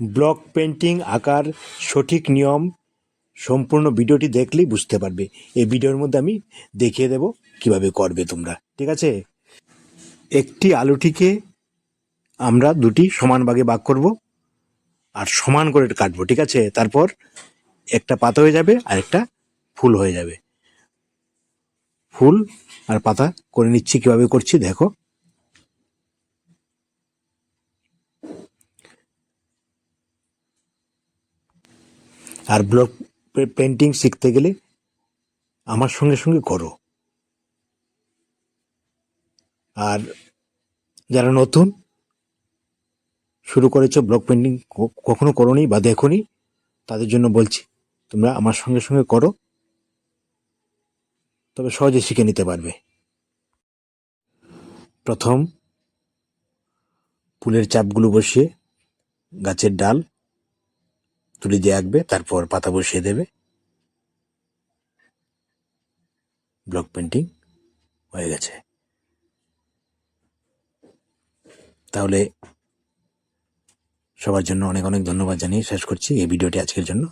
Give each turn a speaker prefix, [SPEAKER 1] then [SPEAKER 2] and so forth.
[SPEAKER 1] Block painting আঁকার সঠিক নিয়ম সম্পূর্ণ ভিডিওটি দেখলেই বুঝতে পারবে। এই ভিডিওর মধ্যে আমি দেখিয়ে দেব কীভাবে করবে তোমরা। ঠিক আছে? একটি আলুটিকে আমরা দুটি সমান ভাগে ভাগ করব আর সমান করে কাটবো, ঠিক আছে? তারপর একটা পাতা হয়ে যাবে আর একটা ফুল হয়ে যাবে। ফুল আর পাতা করে নিচ্ছি কীভাবে করছি, দেখো। আর ব্লক পেন্টিং শিখতে গেলে আমার সঙ্গে সঙ্গে করো। আর যারা নতুন, শুরু করেছ ব্লক পেন্টিং কখনো করোনি বা দেখোনি, তাদের জন্য বলছি, তোমরা আমার সঙ্গে সঙ্গে করো। তবে সহজে শিখে নিতে পারবে। প্রথম, ফুলের চাপগুলো বসিয়ে গাছের ডাল তুলে দিয়ে আঁকবে, তারপর পাতা বসিয়ে দেবে। ব্লক পেন্টিং হয়ে গেছে। তাহলে সবার জন্য অনেক অনেক ধন্যবাদ জানিয়ে শেষ করছি এই ভিডিওটি আজকের জন্য।